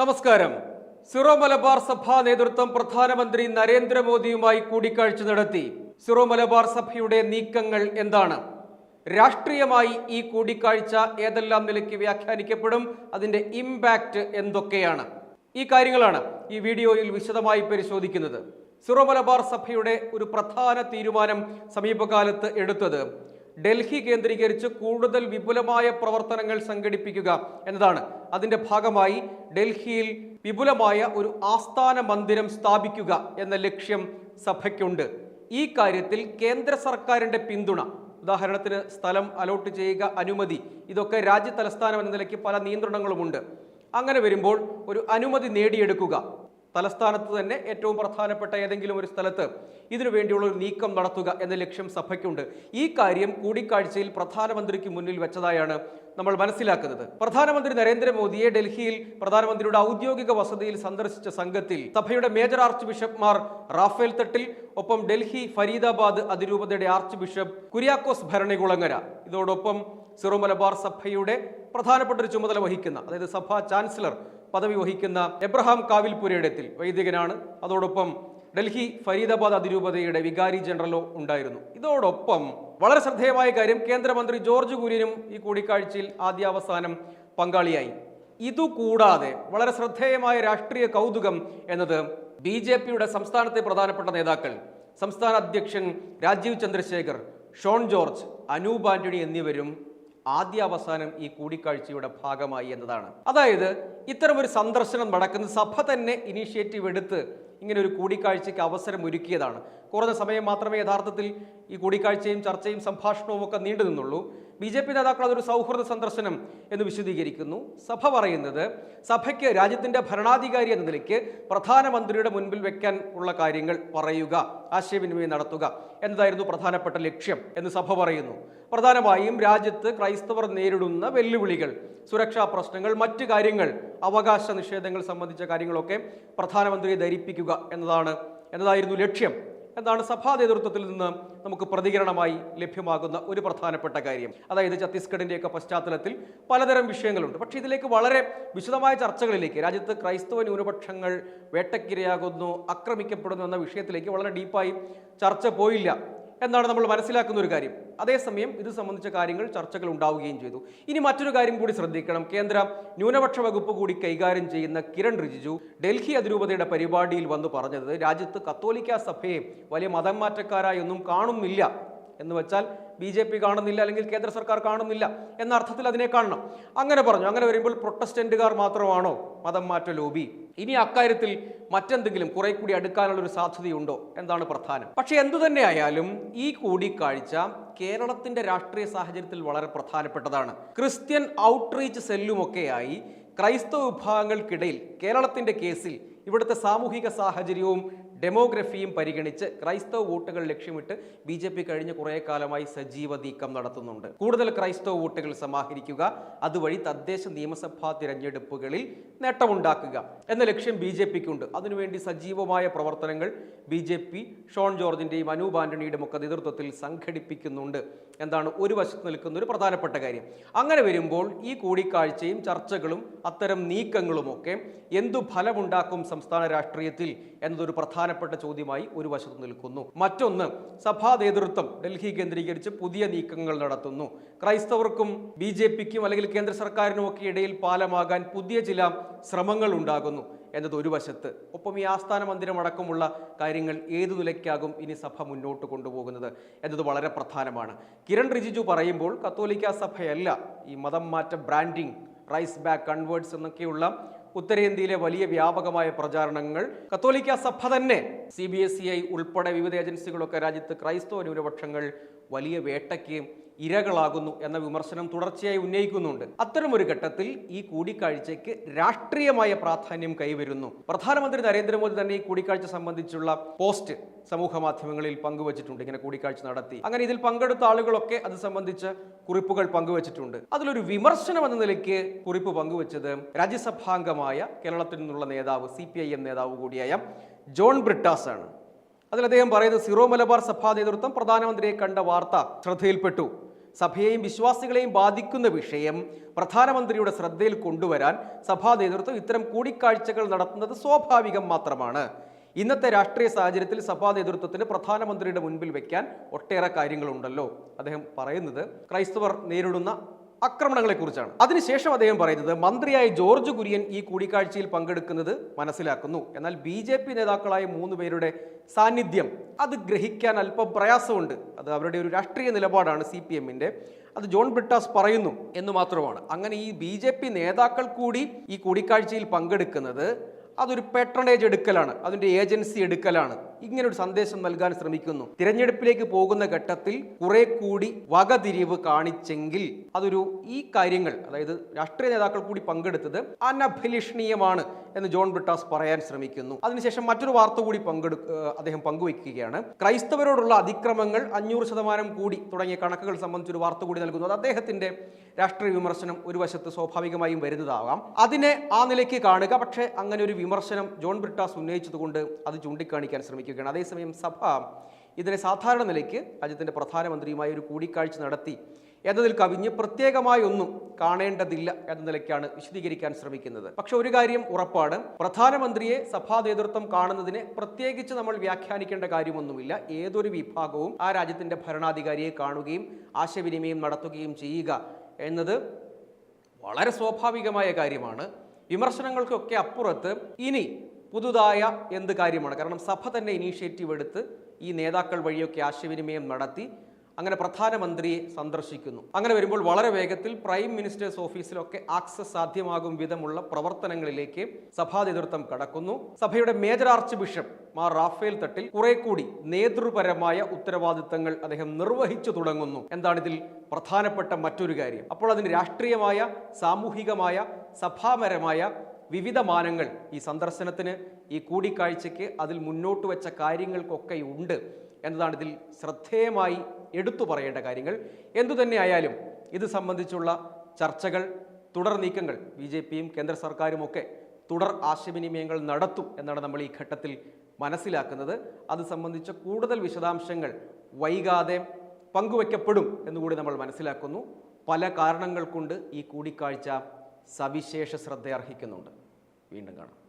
നമസ്കാരം. സിറോ മലബാർ സഭാ നേതൃത്വം പ്രധാനമന്ത്രി നരേന്ദ്രമോദിയുമായി കൂടിക്കാഴ്ച നടത്തി. സിറോ മലബാർ സഭയുടെ നീക്കങ്ങൾ എന്താണ്? രാഷ്ട്രീയമായി ഈ കൂടിക്കാഴ്ച ഏതെല്ലാം നിലയ്ക്ക് വ്യാഖ്യാനിക്കപ്പെടും? അതിന്റെ ഇമ്പാക്റ്റ് എന്തൊക്കെയാണ്? ഈ കാര്യങ്ങളാണ് ഈ വീഡിയോയിൽ വിശദമായി പരിശോധിക്കുന്നത്. സിറോ മലബാർ സഭയുടെ ഒരു പ്രധാന തീരുമാനം സമീപകാലത്ത് എടുത്തത് ഡൽഹി കേന്ദ്രീകരിച്ച് കൂടുതൽ വിപുലമായ പ്രവർത്തനങ്ങൾ സംഘടിപ്പിക്കുക എന്നതാണ്. അതിന്റെ ഭാഗമായി ഡൽഹിയിൽ വിപുലമായ ഒരു ആസ്ഥാന മന്ദിരം സ്ഥാപിക്കുക എന്ന ലക്ഷ്യം സഭയ്ക്കുണ്ട്. ഈ കാര്യത്തിൽ കേന്ദ്ര സർക്കാരിന്റെ പിന്തുണ ഉദാഹരണത്തിന് സ്ഥലം അലോട്ട് ചെയ്യുക അനുമതി ഇതൊക്കെ രാജ്യ തലസ്ഥാനം എന്ന നിലയ്ക്ക് പല നിയന്ത്രണങ്ങളുമുണ്ട്. അങ്ങനെ വരുമ്പോൾ ഒരു അനുമതി നേടിയെടുക്കുക തലസ്ഥാനത്ത് തന്നെ ഏറ്റവും പ്രധാനപ്പെട്ട ഏതെങ്കിലും ഒരു സ്ഥലത്ത് ഇതിനു വേണ്ടിയുള്ള ഒരു നീക്കം നടത്തുക എന്ന ലക്ഷ്യം സഭയ്ക്കുണ്ട്. ഈ കാര്യം കൂടിക്കാഴ്ചയിൽ പ്രധാനമന്ത്രിക്ക് മുന്നിൽ വെച്ചതായാണ് നമ്മൾ മനസ്സിലാക്കുന്നത്. പ്രധാനമന്ത്രി നരേന്ദ്രമോദിയെ ഡൽഹിയിൽ പ്രധാനമന്ത്രിയുടെ ഔദ്യോഗിക വസതിയിൽ സന്ദർശിച്ച സംഘത്തിൽ സഭയുടെ മേജർ ആർച്ച് ബിഷപ്പ്മാർ റാഫേൽ തട്ടിൽ ഒപ്പം ഡൽഹി ഫരീദാബാദ് അതിരൂപതയുടെ ആർച്ച് ബിഷപ്പ് കുര്യാക്കോസ് ഭരണികുളങ്ങര. ഇതോടൊപ്പം സിറോ മലബാർ സഭയുടെ പ്രധാനപ്പെട്ട ഒരു ചുമതല വഹിക്കുന്ന അതായത് സഭാ ചാൻസലർ പദവി വഹിക്കുന്ന എബ്രഹാം കാവിൽപുരയിടത്തിൽ വൈദികനാണ്. അതോടൊപ്പം ഡൽഹി ഫരീദാബാദ് അതിരൂപതയുടെ വികാരി ജനറലോ ഉണ്ടായിരുന്നു. ഇതോടൊപ്പം വളരെ ശ്രദ്ധേയമായ കാര്യം കേന്ദ്രമന്ത്രി ജോർജ് കുര്യനും ഈ കൂടിക്കാഴ്ചയിൽ ആദ്യാവസാനം പങ്കാളിയായി. ഇതുകൂടാതെ വളരെ ശ്രദ്ധേയമായ രാഷ്ട്രീയ കൗതുകം എന്നത് ബി ജെ പിയുടെ സംസ്ഥാനത്തെ പ്രധാനപ്പെട്ട നേതാക്കൾ സംസ്ഥാന അധ്യക്ഷൻ രാജീവ് ചന്ദ്രശേഖർ ഷോൺ ജോർജ് അനൂപ് ആന്റണി എന്നിവരും ആദ്യാവസാനം ഈ കൂടിക്കാഴ്ചയുടെ ഭാഗമായി എന്നതാണ്. അതായത് ഇത്തരമൊരു സന്ദർശനം നടക്കുന്ന സഭ തന്നെ ഇനീഷ്യേറ്റീവ് എടുത്ത് ഇങ്ങനെ ഒരു കൂടിക്കാഴ്ചയ്ക്ക് അവസരം ഒരുക്കിയതാണ് കുറഞ്ഞ സമയം മാത്രമേ യഥാർത്ഥത്തിൽ ഈ കൂടിക്കാഴ്ചയും ചർച്ചയും സംഭാഷണവും ഒക്കെ നീണ്ടു നിന്നുള്ളൂ. ബി ജെ പി നേതാക്കൾ അതൊരു സൗഹൃദ സന്ദർശനം എന്ന് വിശദീകരിക്കുന്നു. സഭ പറയുന്നത് സഭയ്ക്ക് രാജ്യത്തിന്റെ ഭരണാധികാരി എന്ന നിലയ്ക്ക് പ്രധാനമന്ത്രിയുടെ മുൻപിൽ വെക്കാൻ ഉള്ള കാര്യങ്ങൾ പറയുക ആശയവിനിമയം നടത്തുക എന്നതായിരുന്നു പ്രധാനപ്പെട്ട ലക്ഷ്യം എന്ന് സഭ പറയുന്നു. പ്രധാനമായും രാജ്യത്ത് ക്രൈസ്തവർ നേരിടുന്ന വെല്ലുവിളികൾ സുരക്ഷാ പ്രശ്നങ്ങൾ മറ്റ് കാര്യങ്ങൾ അവകാശ നിഷേധങ്ങൾ സംബന്ധിച്ച കാര്യങ്ങളൊക്കെ പ്രധാനമന്ത്രിയെ ധരിപ്പിക്കുക എന്നതാണ് എന്നതായിരുന്നു ലക്ഷ്യം. എന്നാണ് സഭാ നേതൃത്വത്തിൽ നിന്ന് നമുക്ക് പ്രതികരണമായി ലഭ്യമാകുന്ന ഒരു പ്രധാനപ്പെട്ട കാര്യം. അതായത് ഛത്തീസ്ഗഡിന്റെയൊക്കെ പശ്ചാത്തലത്തിൽ പലതരം വിഷയങ്ങളുണ്ട്. പക്ഷേ ഇതിലേക്ക് വളരെ വിശദമായ ചർച്ചകളിലേക്ക് രാജ്യത്ത് ക്രൈസ്തവ ന്യൂനപക്ഷങ്ങൾ വേട്ടക്കിരയാകുന്നു ആക്രമിക്കപ്പെടുന്നു എന്ന വിഷയത്തിലേക്ക് വളരെ ഡീപ്പായി ചർച്ച പോയില്ല. എന്നാണ് നമ്മൾ മനസ്സിലാക്കുന്ന ഒരു കാര്യം. അതേസമയം ഇത് സംബന്ധിച്ച കാര്യങ്ങൾ ചർച്ചകൾ ഉണ്ടാവുകയും ചെയ്തു. ഇനി മറ്റൊരു കാര്യം കൂടി ശ്രദ്ധിക്കണം. കേന്ദ്ര ന്യൂനപക്ഷ വകുപ്പ് കൂടി കൈകാര്യം ചെയ്യുന്ന കിരൺ റിജിജു ഡൽഹി അതിരൂപതയുടെ പരിപാടിയിൽ വന്ന് പറഞ്ഞത് രാജ്യത്ത് കത്തോലിക്ക സഭയെ വലിയ മതം മാറ്റക്കാരായി ഒന്നും കാണുന്നില്ല എന്ന് വെച്ചാൽ ബി ജെ പി കാണുന്നില്ല അല്ലെങ്കിൽ കേന്ദ്ര സർക്കാർ കാണുന്നില്ല എന്ന അർത്ഥത്തിൽ അതിനെ കാണണം. അങ്ങനെ പറഞ്ഞു. അങ്ങനെ വരുമ്പോൾ പ്രൊട്ടസ്റ്റന്റുകാർ മാത്രമാണോ മതം മാറ്റ ലോബി? ഇനി അക്കാര്യത്തിൽ മറ്റെന്തെങ്കിലും കുറെ കൂടി അടുക്കാനുള്ള ഒരു സാധ്യതയുണ്ടോ എന്താണ് പ്രധാനം. പക്ഷേ എന്തു തന്നെയായാലും ഈ കൂടിക്കാഴ്ച കേരളത്തിന്റെ രാഷ്ട്രീയ സാഹചര്യത്തിൽ വളരെ പ്രധാനപ്പെട്ടതാണ്. ക്രിസ്ത്യൻ ഔട്ട്റീച്ച് സെല്ലുമൊക്കെയായി ക്രൈസ്തവ വിഭാഗങ്ങൾക്കിടയിൽ കേരളത്തിന്റെ കേസിൽ ഇവിടുത്തെ സാമൂഹിക സാഹചര്യവും ഡെമോഗ്രഫിയും പരിഗണിച്ച് ക്രൈസ്തവ വോട്ടുകൾ ലക്ഷ്യമിട്ട് ബി ജെ പി കഴിഞ്ഞ കുറേ കാലമായി സജീവ നീക്കം നടത്തുന്നുണ്ട്. കൂടുതൽ ക്രൈസ്തവ വോട്ടുകൾ സമാഹരിക്കുക അതുവഴി തദ്ദേശ നിയമസഭാ തിരഞ്ഞെടുപ്പുകളിൽ നേട്ടമുണ്ടാക്കുക എന്ന ലക്ഷ്യം ബി ജെ പിക്കുണ്ട്. അതിനുവേണ്ടി സജീവമായ പ്രവർത്തനങ്ങൾ ബി ജെ പി ഷോൺ ജോർജിന്റെയും അനൂപ് ആന്റണിയുടെയും ഒക്കെ നേതൃത്വത്തിൽ സംഘടിപ്പിക്കുന്നുണ്ട്. എന്താണ്? ഒരു വശത്ത് നിൽക്കുന്ന ഒരു പ്രധാനപ്പെട്ട കാര്യം. അങ്ങനെ വരുമ്പോൾ ഈ കൂടിക്കാഴ്ചയും ചർച്ചകളും അത്തരം നീക്കങ്ങളുമൊക്കെ എന്തു ഫലമുണ്ടാക്കും സംസ്ഥാന രാഷ്ട്രീയത്തിൽ എന്നതൊരു പ്രധാനപ്പെട്ട ചോദ്യമായി ഒരു വശത്ത് നിൽക്കുന്നു. മറ്റൊന്ന് സഭാ നേതൃത്വം ഡൽഹി കേന്ദ്രീകരിച്ച് പുതിയ നീക്കങ്ങൾ നടത്തുന്നു. ക്രൈസ്തവർക്കും ബി ജെ പിക്കും അല്ലെങ്കിൽ കേന്ദ്ര സർക്കാരിനും ഒക്കെ ഇടയിൽ പാലമാകാൻ പുതിയ ചില ശ്രമങ്ങൾ ഉണ്ടാകുന്നു എന്നത് ഒരു വശത്ത്. ഒപ്പം ഈ ആസ്ഥാന മന്ദിരമടക്കമുള്ള കാര്യങ്ങൾ ഏതു നിലയ്ക്കാകും ഇനി സഭ മുന്നോട്ട് കൊണ്ടുപോകുന്നത് എന്നത് വളരെ പ്രധാനമാണ്. കിരൺ റിജിജു പറയുമ്പോൾ കത്തോലിക്ക സഭയല്ല ഈ മതം മാറ്റ ബ്രാൻഡിങ് റൈസ് ബാക്ക് കൺവേർട്സ് എന്നൊക്കെയുള്ള ഉത്തരേന്ത്യയിലെ വലിയ വ്യാപകമായ പ്രചാരണങ്ങൾ. കത്തോലിക്ക സഭ തന്നെ C B S E I ഉൾപ്പെടെ വിവിധ ഏജൻസികളൊക്കെ രാജ്യത്ത് ക്രൈസ്തവ ന്യൂനപക്ഷങ്ങൾ വലിയ വേട്ടയ്ക്ക് ഇരകളാകുന്നു എന്ന വിമർശനം തുടർച്ചയായി ഉന്നയിക്കുന്നുണ്ട്. അത്തരമൊരു ഘട്ടത്തിൽ ഈ കൂടിക്കാഴ്ചയ്ക്ക് രാഷ്ട്രീയമായ പ്രാധാന്യം കൈവരുന്നു. പ്രധാനമന്ത്രി നരേന്ദ്രമോദി തന്നെ ഈ കൂടിക്കാഴ്ച സംബന്ധിച്ചുള്ള പോസ്റ്റ് സമൂഹ മാധ്യമങ്ങളിൽ പങ്കുവച്ചിട്ടുണ്ട് ഇങ്ങനെ കൂടിക്കാഴ്ച നടത്തി. അങ്ങനെ ഇതിൽ പങ്കെടുത്ത ആളുകളൊക്കെ അത് സംബന്ധിച്ച് കുറിപ്പുകൾ പങ്കുവച്ചിട്ടുണ്ട്. അതിലൊരു വിമർശനം എന്ന നിലയ്ക്ക് കുറിപ്പ് പങ്കുവച്ചത് രാജ്യസഭാംഗമായ കേരളത്തിൽ നിന്നുള്ള നേതാവ് സി നേതാവ് കൂടിയായ ജോൺ ബ്രിട്ടാസ് ആണ് അതിൽ അദ്ദേഹം പറയുന്നത് സിറോ മലബാർ സഭാ നേതൃത്വം പ്രധാനമന്ത്രിയെ കണ്ട വാർത്ത ശ്രദ്ധയിൽപ്പെട്ടു. സഭയെയും വിശ്വാസികളെയും ബാധിക്കുന്ന വിഷയം പ്രധാനമന്ത്രിയുടെ ശ്രദ്ധയിൽ കൊണ്ടുവരാൻ സഭാ നേതൃത്വം ഇത്തരം കൂടിക്കാഴ്ചകൾ നടത്തുന്നത് സ്വാഭാവികം മാത്രമാണ്. ഇന്നത്തെ രാഷ്ട്രീയ സാഹചര്യത്തിൽ സഭാ നേതൃത്വത്തിന് പ്രധാനമന്ത്രിയുടെ മുൻപിൽ വെക്കാൻ ഒട്ടേറെ കാര്യങ്ങളുണ്ടല്ലോ. അദ്ദേഹം പറയുന്നത് ക്രൈസ്തവർ നേരിടുന്ന ആക്രമണങ്ങളെക്കുറിച്ചാണ്. അതിനുശേഷം അദ്ദേഹം പറയുന്നത് മന്ത്രിയായ ജോർജ് കുര്യൻ ഈ കൂടിക്കാഴ്ചയിൽ പങ്കെടുക്കുന്നത് മനസ്സിലാക്കുന്നു. എന്നാൽ ബി ജെ പി നേതാക്കളായ മൂന്ന് പേരുടെ സാന്നിധ്യം അത് ഗ്രഹിക്കാൻ അല്പം പ്രയാസമുണ്ട്. അത് അവരുടെ ഒരു രാഷ്ട്രീയ നിലപാടാണ് സി പി എമ്മിന്റെ. അത് ജോൺ ബ്രിട്ടാസ് പറയുന്നു എന്ന് മാത്രമാണ്. അങ്ങനെ ഈ ബി നേതാക്കൾ കൂടി ഈ കൂടിക്കാഴ്ചയിൽ പങ്കെടുക്കുന്നത് അതൊരു പെട്രണേജ് എടുക്കലാണ് അതിന്റെ ഏജൻസി എടുക്കലാണ്. ഇങ്ങനെ ഒരു സന്ദേശം നൽകാൻ ശ്രമിക്കുന്നു. തിരഞ്ഞെടുപ്പിലേക്ക് പോകുന്ന ഘട്ടത്തിൽ കുറെ കൂടി വകതിരിവ് കാണിച്ചെങ്കിൽ അതൊരു ഈ കാര്യങ്ങൾ അതായത് രാഷ്ട്രീയ നേതാക്കൾ കൂടി പങ്കെടുത്തത് അനഭിലഷണീയമാണ് എന്ന് ജോൺ ബ്രിട്ടാസ് പറയാൻ ശ്രമിക്കുന്നു. അതിനുശേഷം മറ്റൊരു വാർത്ത കൂടി പങ്കെടു അദ്ദേഹം പങ്കുവയ്ക്കുകയാണ്. ക്രൈസ്തവരോടുള്ള അതിക്രമങ്ങൾ അഞ്ഞൂറ് ശതമാനം കൂടി തുടങ്ങിയ കണക്കുകൾ സംബന്ധിച്ചൊരു വാർത്ത കൂടി നൽകുന്നു. അത് അദ്ദേഹത്തിന്റെ രാഷ്ട്രീയ വിമർശനം ഒരു വശത്ത് സ്വാഭാവികമായും വരുന്നതാവാം അതിനെ ആ നിലയ്ക്ക് കാണുക പക്ഷേ അങ്ങനെ ഒരു വിമർശനം ജോൺ ബ്രിട്ടാസ് ഉന്നയിച്ചതുകൊണ്ട് അത് ചൂണ്ടിക്കാണിക്കാൻ ശ്രമിക്കുകയാണ്. അതേസമയം സഭ ഇതിനെ സാധാരണ നിലയ്ക്ക് രാജ്യത്തിന്റെ പ്രധാനമന്ത്രിയുമായി ഒരു കൂടിക്കാഴ്ച നടത്തി. എന്നതിൽ കവിഞ്ഞ് പ്രത്യേകമായി ഒന്നും കാണേണ്ടതില്ല എന്ന നിലയ്ക്കാണ് വിശദീകരിക്കാൻ ശ്രമിക്കുന്നത്. പക്ഷെ ഒരു കാര്യം ഉറപ്പാണ്. പ്രധാനമന്ത്രിയെ സഭാ നേതൃത്വം കാണുന്നതിനെ പ്രത്യേകിച്ച് നമ്മൾ വ്യാഖ്യാനിക്കേണ്ട കാര്യമൊന്നുമില്ല. ഏതൊരു വിഭാഗവും ആ രാജ്യത്തിന്റെ ഭരണാധികാരിയെ കാണുകയും ആശയവിനിമയം നടത്തുകയും ചെയ്യുക എന്നത് വളരെ സ്വാഭാവികമായ കാര്യമാണ്. വിമർശനങ്ങൾക്കൊക്കെ അപ്പുറത്ത് ഇനി പുതുതായ എന്ത് കാര്യമാണ്? കാരണം സഭ തന്നെ ഇനീഷ്യേറ്റീവ് എടുത്ത് ഈ നേതാക്കൾ വഴിയൊക്കെ ആശയവിനിമയം നടത്തി അങ്ങനെ പ്രധാനമന്ത്രിയെ സന്ദർശിക്കുന്നു. അങ്ങനെ വരുമ്പോൾ വളരെ വേഗത്തിൽ പ്രൈം മിനിസ്റ്റേഴ്സ് ഓഫീസിലൊക്കെ ആക്സസ് സാധ്യമാകും വിധമുള്ള പ്രവർത്തനങ്ങളിലേക്ക് സഭാ നേതൃത്വം കടക്കുന്നു. സഭയുടെ major arch bishop Mar Raphael Thattil കുറെ കൂടി നേതൃപരമായ ഉത്തരവാദിത്തങ്ങൾ അദ്ദേഹം നിർവഹിച്ചു തുടങ്ങുന്നു. എന്താണ് ഇതിൽ പ്രധാനപ്പെട്ട മറ്റൊരു കാര്യം? അപ്പോൾ അതിന് രാഷ്ട്രീയമായ സാമൂഹികമായ സഭാപരമായ വിവിധ മാനങ്ങൾ ഈ സന്ദർശനത്തിന് ഈ കൂടിക്കാഴ്ചയ്ക്ക് അതിൽ മുന്നോട്ട് വെച്ച കാര്യങ്ങൾക്കൊക്കെ ഉണ്ട് എന്നതാണ് ഇതിൽ ശ്രദ്ധേയമായി എടുത്തു പറയേണ്ട കാര്യങ്ങൾ. എന്തു തന്നെയായാലും ഇത് സംബന്ധിച്ചുള്ള ചർച്ചകൾ തുടർ നീക്കങ്ങൾ ബി ജെ പിയും കേന്ദ്ര സർക്കാരും ഒക്കെ തുടർ ആശയവിനിമയങ്ങൾ നടത്തും എന്നാണ് നമ്മൾ ഈ ഘട്ടത്തിൽ മനസ്സിലാക്കുന്നത്. അത് സംബന്ധിച്ച കൂടുതൽ വിശദാംശങ്ങൾ വൈകാതെ പങ്കുവയ്ക്കപ്പെടും എന്നുകൂടി നമ്മൾ മനസ്സിലാക്കുന്നു. പല കാരണങ്ങൾ കൊണ്ട് ഈ കൂടിക്കാഴ്ച സവിശേഷ ശ്രദ്ധ അർഹിക്കുന്നുണ്ട് വീണ്ടും കാണാം.